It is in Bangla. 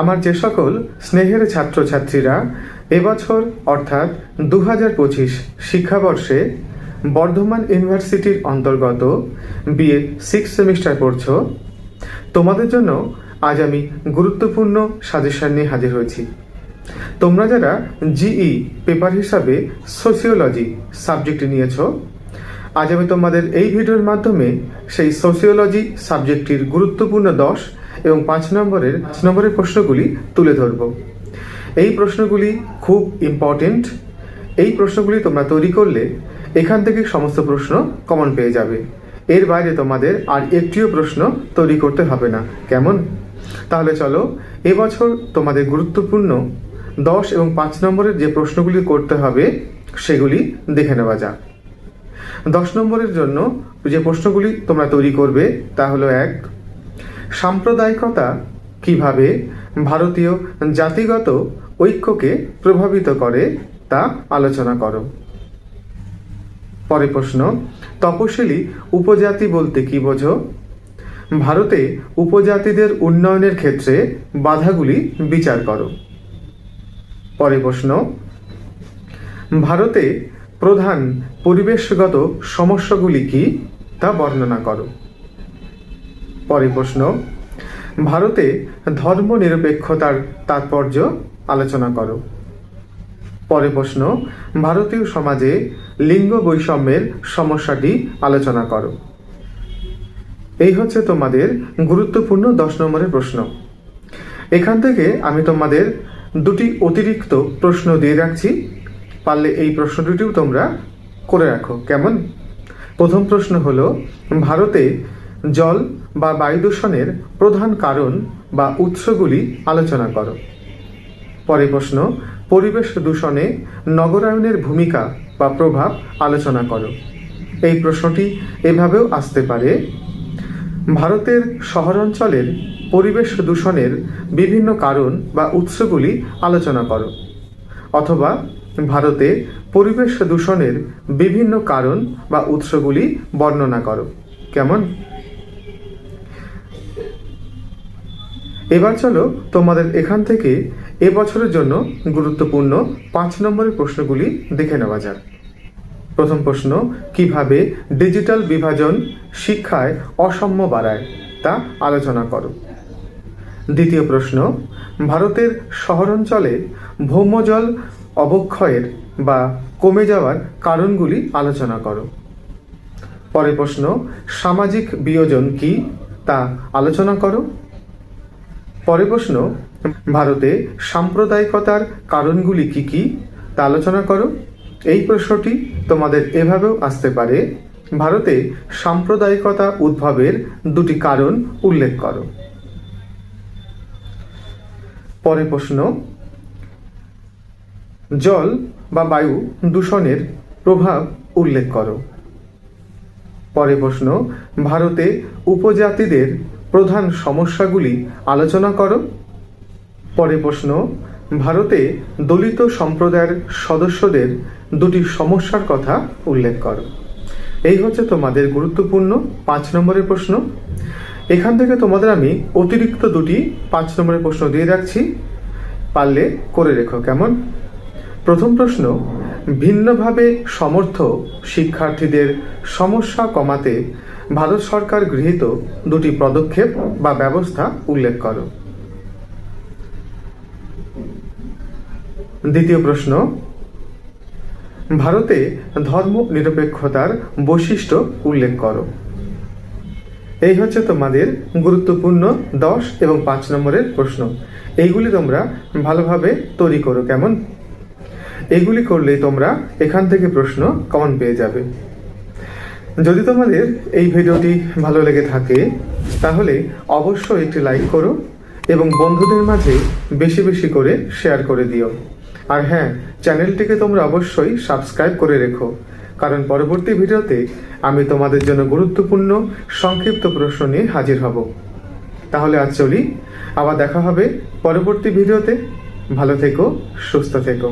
আমার যে সকল স্নেহের ছাত্রছাত্রীরা এবছর, অর্থাৎ দু হাজার পঁচিশ শিক্ষাবর্ষে বর্ধমান ইউনিভার্সিটির অন্তর্গত বিএ সিক্স সেমিস্টার পড়ছ, তোমাদের জন্য আজ আমি গুরুত্বপূর্ণ সাজেশন নিয়ে হাজির হয়েছি। তোমরা যারা জিই পেপার হিসাবে সোসিওলজি সাবজেক্ট নিয়েছো, আজ আমি তোমাদের এই ভিডিওর মাধ্যমে সেই সোসিওলজি সাবজেক্টটির গুরুত্বপূর্ণ দশ এবং পাঁচ নম্বরের পাঁচ নম্বরের প্রশ্নগুলি তুলে ধরব। এই প্রশ্নগুলি খুব ইম্পর্টেন্ট এই প্রশ্নগুলি তোমরা তৈরি করলে এখান থেকে সমস্ত প্রশ্ন কমন পেয়ে যাবে। এর বাইরে তোমাদের আর একটিও প্রশ্ন তৈরি করতে হবে না। কেমন? তাহলে চলো, এবছর তোমাদের গুরুত্বপূর্ণ দশ এবং পাঁচ নম্বরের যে প্রশ্নগুলি করতে হবে, সেগুলি দেখে নেওয়া যাক। দশ নম্বরের জন্য যে প্রশ্নগুলি তোমরা তৈরি করবে, তা হলো এক সাম্প্রদায়িকতা কীভাবে ভারতীয় জাতিগত ঐক্যকে প্রভাবিত করে তা আলোচনা করো। পরে প্রশ্ন, তপশিলি উপজাতি বলতে কি বোঝো? ভারতে উপজাতিদের উন্নয়নের ক্ষেত্রে বাধাগুলি বিচার করো। পরে প্রশ্ন, ভারতে প্রধান পরিবেশগত সমস্যাগুলি কি তা বর্ণনা করো। পরের প্রশ্ন। ভারতে ধর্ম নিরপেক্ষতার তাৎপর্য আলোচনা করো। পরের প্রশ্ন, ভারতীয় সমাজে লিঙ্গ বৈষম্যের সমস্যাটি আলোচনা করো। এই হচ্ছে তোমাদের গুরুত্বপূর্ণ দশ নম্বরের প্রশ্ন। এখান থেকে আমি তোমাদের দুটি অতিরিক্ত প্রশ্ন দিয়ে রাখছি। পারলে এই প্রশ্ন দুটিও তোমরা করে রাখো। কেমন? প্রথম প্রশ্ন হলো, ভারতে জল বা বায়ু দূষণের প্রধান কারণ বা উৎসগুলি আলোচনা করো। পরে প্রশ্ন, পরিবেশ দূষণে নগরায়নের ভূমিকা বা প্রভাব আলোচনা করো। এই প্রশ্নটি এভাবেও আসতে পারে। ভারতের শহরাঞ্চলের পরিবেশ দূষণের বিভিন্ন কারণ বা উৎসগুলি আলোচনা করো। অথবা ভারতে পরিবেশ দূষণের বিভিন্ন কারণ বা উৎসগুলি বর্ণনা করো। কেমন? এবার চলো তোমাদের এখান থেকে এবছরের জন্য গুরুত্বপূর্ণ পাঁচ নম্বরের প্রশ্নগুলি দেখে নেওয়া যাক। প্রথম প্রশ্ন, কীভাবে ডিজিটাল বিভাজন শিক্ষায় অসাম্য বাড়ায় তা আলোচনা করো। দ্বিতীয় প্রশ্ন, ভারতের শহরাঞ্চলে ভৌমজল অবক্ষয়ের বা কমে যাওয়ার কারণগুলি আলোচনা করো। পরের প্রশ্ন, সামাজিক বিয়োজন কি তা আলোচনা করো। পরের প্রশ্ন, ভারতে সাম্প্রদায়িকতার কারণগুলি কি কি? তা আলোচনা করো। এই প্রশ্নটি তোমাদের এভাবেও আসতে পারে। ভারতে সাম্প্রদায়িকতা উদ্ভবের দুটি কারণ উল্লেখ করো। পরে প্রশ্ন, জল বা বায়ু দূষণের প্রভাব উল্লেখ করো। পরে প্রশ্ন, ভারতে উপজাতিদের প্রধান সমস্যাগুলি আলোচনা করো। পরে প্রশ্ন, ভারতে দলিত সম্প্রদায়ের সদস্যদের দুটি সমস্যার কথা উল্লেখ করো। এই হচ্ছে তোমাদের গুরুত্বপূর্ণ পাঁচ নম্বরের প্রশ্ন। এখান থেকে তোমাদের আমি অতিরিক্ত দুটি পাঁচ নম্বরের প্রশ্ন দিয়ে রাখছি। পারলে করে রেখো, কেমন? প্রথম প্রশ্ন, ভিন্নভাবে সমর্থ শিক্ষার্থীদের সমস্যা কমাতে ভারত সরকার গৃহীত দুটি পদক্ষেপ বা ব্যবস্থা উল্লেখ করো। দ্বিতীয় প্রশ্ন, ভারতে ধর্ম নিরপেক্ষতার বৈশিষ্ট্য উল্লেখ করো। এই হচ্ছে তোমাদের গুরুত্বপূর্ণ দশ এবং পাঁচ নম্বরের প্রশ্ন। এইগুলি তোমরা ভালোভাবে তৈরি করো কেমন? এগুলি করলে তোমরা এখান থেকে প্রশ্ন কমন পেয়ে যাবে। যদি তোমাদের এই ভিডিওটি ভালো লেগে থাকে, তাহলে অবশ্যই একটি লাইক করো এবং বন্ধুদের মাঝে বেশি বেশি করে শেয়ার করে দিও। আর হ্যাঁ চ্যানেলটিকে তোমরা অবশ্যই সাবস্ক্রাইব করে রেখো, কারণ পরবর্তী ভিডিওতে আমি তোমাদের জন্য গুরুত্বপূর্ণ সংক্ষিপ্ত প্রশ্ন নিয়ে হাজির হব। তাহলে আজ চলি, আবার দেখা হবে পরবর্তী ভিডিওতে। ভালো থেকো, সুস্থ থেকো।